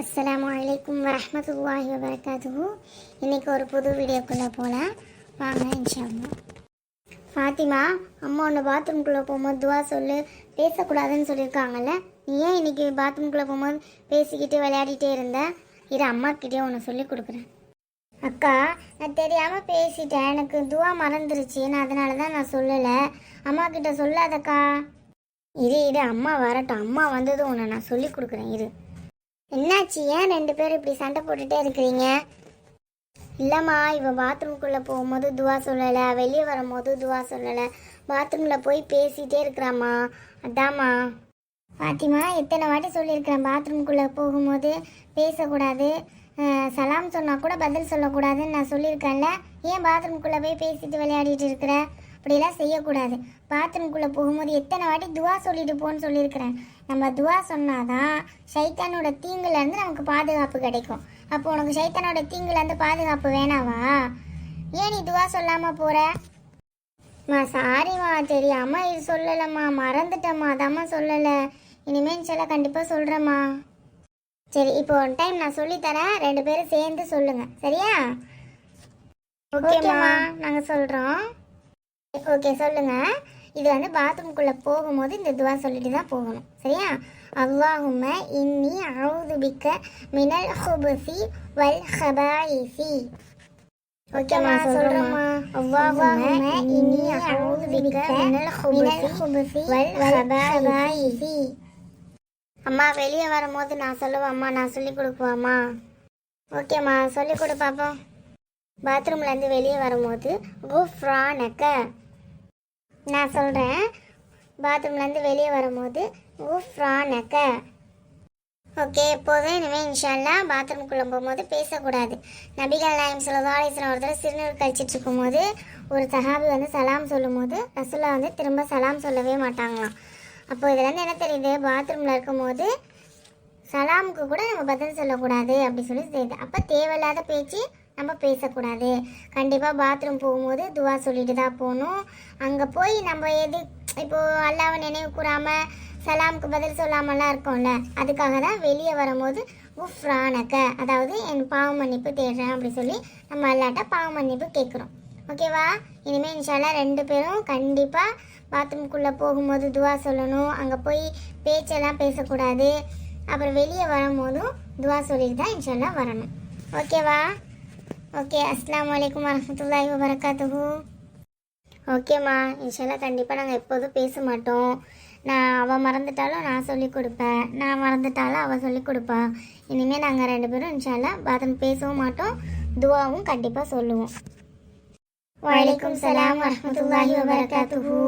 அஸ்லாம் வலைக்கம் வரமத்துல்லாஹி வபரகாத்துஹு. இன்றைக்கி ஒரு புது வீடியோக்குள்ளே போகலாம் வாங்க இன்ஷால்லா ஃபாத்திமா அம்மா ஒன்று பாத்ரூம்குள்ளே போகும்போது துவா சொல்லு. பேசக்கூடாதுன்னு சொல்லியிருக்காங்கல்ல. நீ ஏன் இன்னைக்கு பாத்ரூம்குள்ளே போகும்போது பேசிக்கிட்டு விளையாடிட்டே இருந்த? இரு அம்மாக்கிட்டே ஒன்று சொல்லி கொடுக்குறேன். அக்கா நான் தெரியாமல் பேசிட்டேன். எனக்கு துவா மறந்துருச்சு. நான் அதனால தான் நான் சொல்லலை. அம்மா கிட்ட சொல்லாதக்கா. இரு இரு அம்மா வரட்டும். அம்மா வந்ததும் உன்னை நான் சொல்லி கொடுக்குறேன். இரு. என்னாச்சு? ஏன் ரெண்டு பேரும் இப்படி சண்டை போட்டுட்டே இருக்கிறீங்க? இல்லைம்மா இவன் பாத்ரூம்குள்ளே போகும்போது துவா சொல்லலை. வெளியே வரும்போது துவா சொல்லலை. பாத்ரூமில் போய் பேசிகிட்டே இருக்கிறாம்மா. அதாம்மா. பாத்திமா எத்தனை வாட்டி சொல்லியிருக்கிறேன் பாத்ரூம்குள்ளே போகும்போது பேசக்கூடாது. சலாம் சொன்னால் கூட பதில் சொல்லக்கூடாதுன்னு நான் சொல்லியிருக்கேன்ல. ஏன் பாத்ரூம்குள்ளே போய் பேசிட்டு விளையாடிட்டு இருக்கிற? அப்படியெல்லாம் செய்யக்கூடாது. பாத்ரூம்குள்ளே போகும்போது எத்தனை வாட்டி துவா சொல்லிட்டு போன்னு சொல்லியிருக்கிறேன். நம்ம துவா சொன்னாதான் சைத்தானோட தீங்குலேருந்து நமக்கு பாதுகாப்பு கிடைக்கும். அப்போ உனக்கு சைத்தானோட தீங்குலேருந்து பாதுகாப்பு வேணாவா? ஏன் நீ துவா சொல்லாமல் போகிற மா சாரிம்மா தெரியாம இது சொல்லலம்மா. மறந்துட்டம்மா அதாம்மா சொல்லலை. இனிமேல் சொல்ல கண்டிப்பாக சொல்கிறேம்மா சரி இப்போ ஒன் டைம் நான் சொல்லித்தரேன். ரெண்டு பேரும் சேர்ந்து சொல்லுங்க. சரியா? ஓகேம்மா நாங்கள் சொல்கிறோம் ஓகே சொல்லுங்க. இது வந்து பாத்ரூம்குள்ளே போகும்போது இந்த துவா சொல்லிட்டு தான் போகணும். சரியா? அல்லாஹும்ம இன்னி அவுது பிக்க மினல் ஹுபுசி வல் ஹபாயிசி. ஓகேம்மா சொல்றேம்மா. அல்லாஹும்ம இன்னி அவுது பிக்க மினல் ஹுபுசி வல் ஹபாயிசி. அம்மா வெளியே வரும்போது நான் சொல்லுவேம்மா. நான் சொல்லி கொடுக்குவாம்மா ஓகேம்மா சொல்லி கொடு பாப்போம். பாத்ரூம்லேருந்து வெளியே வரும்போது குஃப்ரானக்க நான் சொல்கிறேன் பாத்ரூம்லேருந்து வெளியே வரும்போது குஃப்ரானக்க ஓகே எப்போதும் இனிமேல் இன்ஷால்லா பாத்ரூம்குள்ளே போகும்போது பேசக்கூடாது. நபிகள் நாயம் சொல்லதாலேஸ்வரம் ஒருத்தர் சிறுநீர் கழிச்சிட்டு இருக்கும்போது ஒரு சஹாபி வந்து சலாம் சொல்லும்போது ரசுல்லா வந்து திரும்ப சலாம் சொல்லவே மாட்டாங்களாம். அப்போ இதுலேருந்து என்ன தெரியுது? பாத்ரூமில் இருக்கும்போது சலாமுக்கு கூட நம்ம பதில் சொல்லக்கூடாது அப்படி சொல்லி தெரியுது அப்போ தேவையில்லாத பேச்சு நம்ம பேசக்கூடாது. கண்டிப்பாக பாத்ரூம் போகும்போது துவா சொல்லிட்டு தான் போகணும். அங்கே போய் நம்ம எது இப்போது அல்லாவை நினைவு கூறாமல் சலாமுக்கு பதில் சொல்லாமலாம் இருக்கோம்ல அதுக்காக தான் வெளியே வரும்போது உஃப்ரானக்க அதாவது என் பாவ மன்னிப்பு தேடுறேன் அப்படி சொல்லி நம்ம அல்லாட்ட பாவ மன்னிப்பு கேட்குறோம். ஓகேவா இனிமேல் இன்ஷால்லா ரெண்டு பேரும் கண்டிப்பாக பாத்ரூம்குள்ளே போகும்போது துவா சொல்லணும். அங்கே போய் பேச்செல்லாம் பேசக்கூடாது. அப்புறம் வெளியே வரும்போதும் துவா சொல்லிட்டு தான் இன்ஷால்லா வரணும். ஓகேவா ஓகே அஸ்லாம் அலைக்கும் வரமத்துல்லாஹி வபரகாத்துஹு ஓகேம்மா இன்ஷால்லா கண்டிப்பாக நாங்கள் எப்போதும் பேச மாட்டோம். நான் அவள் மறந்துட்டாலும் நான் சொல்லிக் கொடுப்பேன். நான் மறந்துட்டாலும் அவள் சொல்லிக் கொடுப்பா. இனிமேல் நாங்கள் ரெண்டு பேரும் இன்ஷால்லா பாத்ரூம் பேசவும் மாட்டோம் துவாவும் கண்டிப்பாக சொல்லுவோம். வலைக்கும் சலாம் வரமத்துல்லாஹி வபரகாத்துஹு.